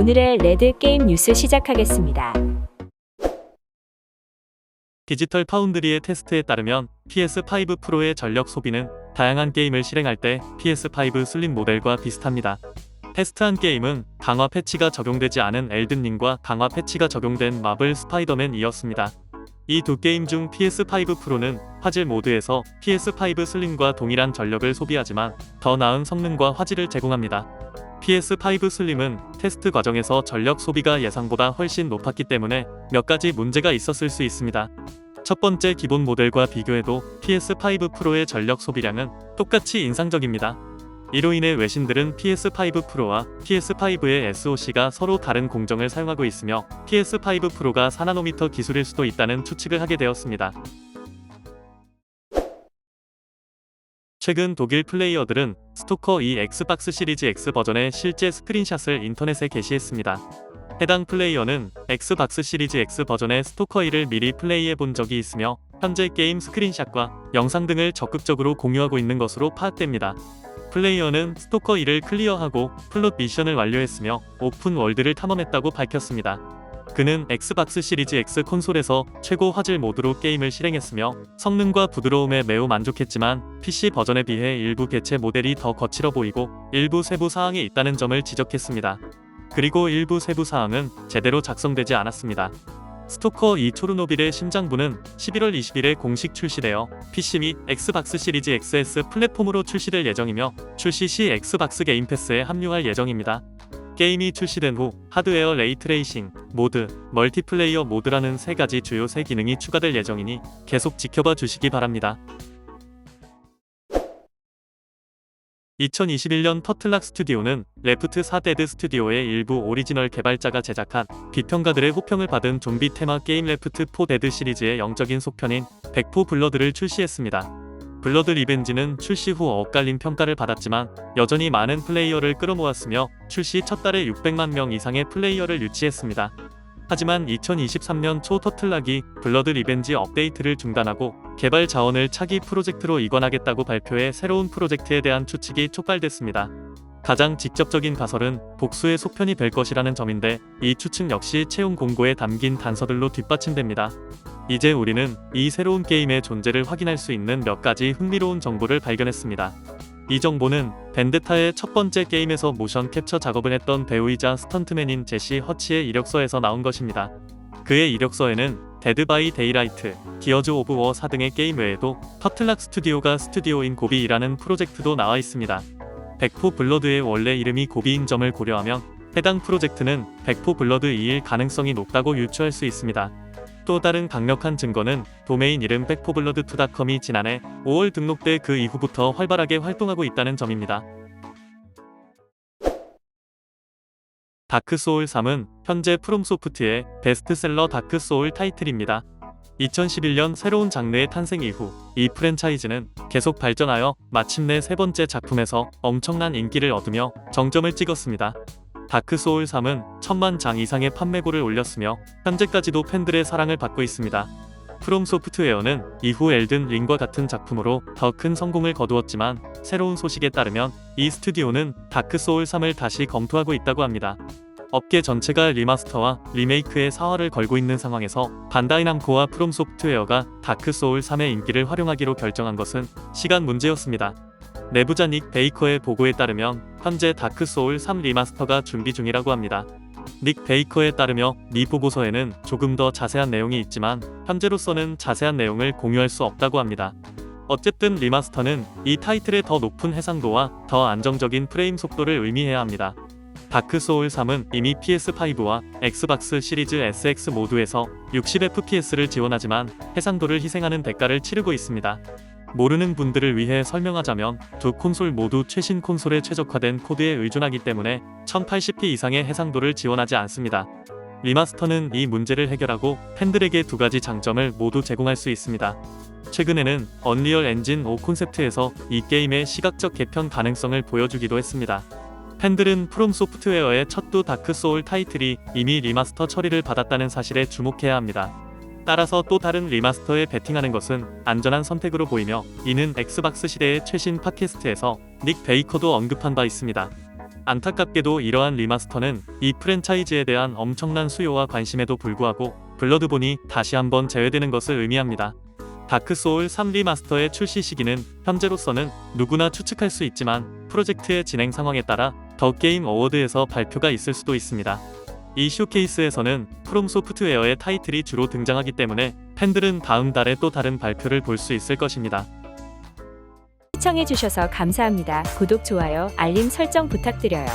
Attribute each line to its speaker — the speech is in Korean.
Speaker 1: 오늘의 레드 게임 뉴스 시작하겠습니다.
Speaker 2: 디지털 파운드리의 테스트에 따르면 PS5 프로의 전력 소비는 다양한 게임을 실행할 때 PS5 슬림 모델과 비슷합니다. 테스트한 게임은 강화 패치가 적용되지 않은 엘든링과 강화 패치가 적용된 마블 스파이더맨이었습니다. 이 두 게임 중 PS5 프로는 화질 모드에서 PS5 슬림과 동일한 전력을 소비하지만 더 나은 성능과 화질을 제공합니다. PS5 슬림은 테스트 과정에서 전력 소비가 예상보다 훨씬 높았기 때문에 몇 가지 문제가 있었을 수 있습니다. 첫 번째 기본 모델과 비교해도 PS5 프로의 전력 소비량은 똑같이 인상적입니다. 이로 인해 외신들은 PS5 프로와 PS5의 SoC가 서로 다른 공정을 사용하고 있으며 PS5 프로가 4나노미터 기술일 수도 있다는 추측을 하게 되었습니다. 최근 독일 플레이어들은 스토커 2 엑스박스 시리즈 X 버전의 실제 스크린샷을 인터넷에 게시했습니다. 해당 플레이어는 엑스박스 시리즈 X 버전의 스토커 2를 미리 플레이해 본 적이 있으며 현재 게임 스크린샷과 영상 등을 적극적으로 공유하고 있는 것으로 파악됩니다. 플레이어는 스토커 2를 클리어하고 플롯 미션을 완료했으며 오픈 월드를 탐험했다고 밝혔습니다. 그는 엑스박스 시리즈 X 콘솔에서 최고 화질 모드로 게임을 실행했으며 성능과 부드러움에 매우 만족했지만 PC 버전에 비해 일부 개체 모델이 더 거칠어 보이고 일부 세부 사항이 있다는 점을 지적했습니다. 그리고 일부 세부 사항은 제대로 작성되지 않았습니다. 스토커 2 초르노빌의 심장부는 11월 20일에 공식 출시되어 PC 및 엑스박스 시리즈 XS 플랫폼으로 출시될 예정이며 출시 시 엑스박스 게임 패스에 합류할 예정입니다. 게임이 출시된 후 하드웨어 레이트레이싱, 모드, 멀티플레이어 모드라는 세 가지 주요 새 기능이 추가될 예정이니 계속 지켜봐 주시기 바랍니다. 2021년 터틀락 스튜디오는 레프트 4데드 스튜디오의 일부 오리지널 개발자가 제작한 비평가들의 호평을 받은 좀비 테마 게임 레프트 4데드 시리즈의 영적인 속편인 백포 블러드를 출시했습니다. 블러드 리벤지는 출시 후 엇갈린 평가를 받았지만 여전히 많은 플레이어를 끌어모았으며 출시 첫 달에 600만 명 이상의 플레이어를 유치했습니다. 하지만 2023년 초 터틀락이 블러드 리벤지 업데이트를 중단하고 개발 자원을 차기 프로젝트로 이관하겠다고 발표해 새로운 프로젝트에 대한 추측이 촉발됐습니다. 가장 직접적인 가설은 복수의 속편이 될 것이라는 점인데 이 추측 역시 채용 공고에 담긴 단서들로 뒷받침됩니다. 이제 우리는 이 새로운 게임의 존재를 확인할 수 있는 몇 가지 흥미로운 정보를 발견했습니다. 이 정보는 벤데타의 첫 번째 게임에서 모션 캡처 작업을 했던 배우이자 스턴트맨인 제시 허치의 이력서에서 나온 것입니다. 그의 이력서에는 데드 바이 데이라이트, 기어즈 오브 워 4등의 게임 외에도 터틀락 스튜디오가 스튜디오인 고비이라는 프로젝트도 나와 있습니다. 백포 블러드의 원래 이름이 고비인 점을 고려하면 해당 프로젝트는 백포 블러드 2일 가능성이 높다고 유추할 수 있습니다. 또 다른 강력한 증거는 도메인 이름 백포블러드2.com이 지난해 5월 등록돼 그 이후부터 활발하게 활동하고 있다는 점입니다. 다크소울 3은 현재 프롬소프트의 베스트셀러 다크소울 타이틀입니다. 2011년 새로운 장르의 탄생 이후 이 프랜차이즈는 계속 발전하여 마침내 세 번째 작품에서 엄청난 인기를 얻으며 정점을 찍었습니다. 다크 소울 3은 천만 장 이상의 판매고를 올렸으며 현재까지도 팬들의 사랑을 받고 있습니다. 프롬 소프트웨어는 이후 엘든 링과 같은 작품으로 더 큰 성공을 거두었지만 새로운 소식에 따르면 이 스튜디오는 다크 소울 3을 다시 검토하고 있다고 합니다. 업계 전체가 리마스터와 리메이크에 사활을 걸고 있는 상황에서 반다이 남코와 프롬 소프트웨어가 다크 소울 3의 인기를 활용하기로 결정한 것은 시간 문제였습니다. 내부자 닉 베이커의 보고에 따르면 현재 다크 소울 3 리마스터가 준비 중이라고 합니다. 닉 베이커에 따르며 미 보고서에는 조금 더 자세한 내용이 있지만 현재로서는 자세한 내용을 공유할 수 없다고 합니다. 어쨌든 리마스터는 이 타이틀의 더 높은 해상도와 더 안정적인 프레임 속도를 의미해야 합니다. 다크 소울 3은 이미 PS5와 엑스박스 시리즈 SX 모두에서 60fps를 지원하지만 해상도를 희생하는 대가를 치르고 있습니다. 모르는 분들을 위해 설명하자면 두 콘솔 모두 최신 콘솔에 최적화된 코드에 의존하기 때문에 1080p 이상의 해상도를 지원하지 않습니다. 리마스터는 이 문제를 해결하고 팬들에게 두 가지 장점을 모두 제공할 수 있습니다. 최근에는 언리얼 엔진 5 콘셉트에서 이 게임의 시각적 개편 가능성을 보여주기도 했습니다. 팬들은 프롬 소프트웨어의 첫두 다크 소울 타이틀이 이미 리마스터 처리를 받았다는 사실에 주목해야 합니다. 따라서 또 다른 리마스터에 베팅하는 것은 안전한 선택으로 보이며 이는 엑스박스 시대의 최신 팟캐스트에서 닉 베이커도 언급한 바 있습니다. 안타깝게도 이러한 리마스터는 이 프랜차이즈에 대한 엄청난 수요와 관심에도 불구하고 블러드본이 다시 한번 제외되는 것을 의미합니다. 다크소울 3 리마스터의 출시 시기는 현재로서는 누구나 추측할 수 있지만 프로젝트의 진행 상황에 따라 더 게임 어워드에서 발표가 있을 수도 있습니다. 이 쇼케이스에서는 프롬 소프트웨어의 타이틀이 주로 등장하기 때문에 팬들은 다음 달에 또 다른 발표를 볼 수 있을 것입니다.
Speaker 1: 시청해주셔서 감사합니다. 구독, 좋아요, 알림 설정 부탁드려요.